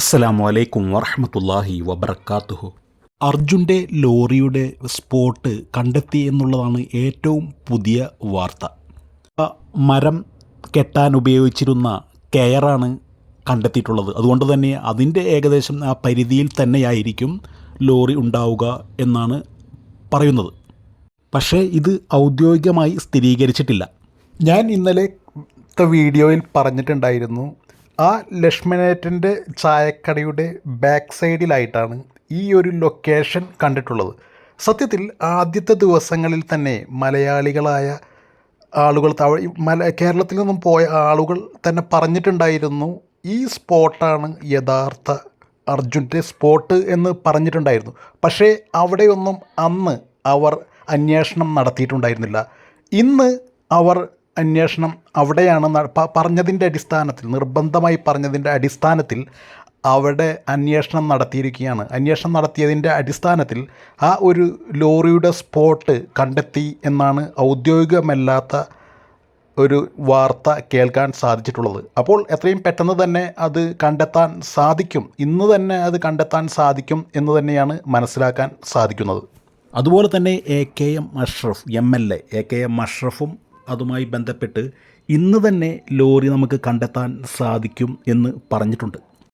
അസ്സലാമു അലൈക്കും വറഹമത്തല്ലാഹി വബർക്കാത്തുഹു അർജുന്റെ ലോറിയുടെ സ്പോട്ട് കണ്ടെത്തി എന്നുള്ളതാണ് ഏറ്റവും പുതിയ വാർത്ത. മരം കെട്ടാൻ ഉപയോഗിച്ചിരുന്ന കെയറാണ് കണ്ടെത്തിയിട്ടുള്ളത്. അതുകൊണ്ട് തന്നെ അതിന്റെ ഏകദേശം ആ പരിധിയിൽ തന്നെയായിരിക്കും ലോറി ഉണ്ടാവുക എന്നാണ് പറയുന്നത്. പക്ഷേ ഇത് ഔദ്യോഗികമായി സ്ഥിരീകരിച്ചിട്ടില്ല. ഞാൻ ഇന്നലെ വീഡിയോയിൽ പറഞ്ഞിട്ടുണ്ടായിരുന്നു ആ ലക്ഷ്മണേറ്റന്റെ ചായക്കടയുടെ ബാക്ക് സൈഡിലായിട്ടാണ് ഈ ഒരു ലൊക്കേഷൻ കണ്ടിട്ടുള്ളത്. സത്യത്തിൽ ആദ്യത്തെ ദിവസങ്ങളിൽ തന്നെ മലയാളികളായ ആളുകൾ മല കേരളത്തിൽ നിന്നും പോയ ആളുകൾ തന്നെ പറഞ്ഞിട്ടുണ്ടായിരുന്നു ഈ സ്പോട്ടാണ് യഥാർത്ഥ അർജുന്റെ സ്പോട്ട് എന്ന് പറഞ്ഞിട്ടുണ്ടായിരുന്നു. പക്ഷേ അവിടെയൊന്നും അന്ന് അവർ അന്വേഷണം നടത്തിയിട്ടുണ്ടായിരുന്നില്ല. ഇന്ന് അവർ അന്വേഷണം അവിടെയാണ് പറഞ്ഞതിന്റെ അടിസ്ഥാനത്തിൽ നിർബന്ധമായി പറഞ്ഞതിന്റെ അടിസ്ഥാനത്തിൽ അവിടെ അന്വേഷണം നടത്തിയിരിക്കുകയാണ്. അന്വേഷണം നടത്തിയതിന്റെ അടിസ്ഥാനത്തിൽ ആ ഒരു ലോറിയുടെ സ്പോട്ട് കണ്ടെത്തി എന്നാണ് ഔദ്യോഗികമല്ലാത്ത ഒരു വാർത്ത കേൾക്കാൻ സാധിച്ചിട്ടുള്ളത്. അപ്പോൾ എത്രയും പെട്ടെന്ന് തന്നെ അത് കണ്ടെത്താൻ സാധിക്കും. ഇന്ന് തന്നെ അത് കണ്ടെത്താൻ സാധിക്കും എന്ന് തന്നെയാണ് മനസ്സിലാക്കാൻ സാധിക്കുന്നത്. അതുപോലെ തന്നെ A K M Ashraf M L A A K M അഷ്റഫും അതുമായി ബന്ധപ്പെട്ട് ഇന്ന് തന്നെ ലോറി നമുക്ക് കണ്ടെത്താൻ സാധിക്കും എന്ന് പറഞ്ഞിട്ടുണ്ട്.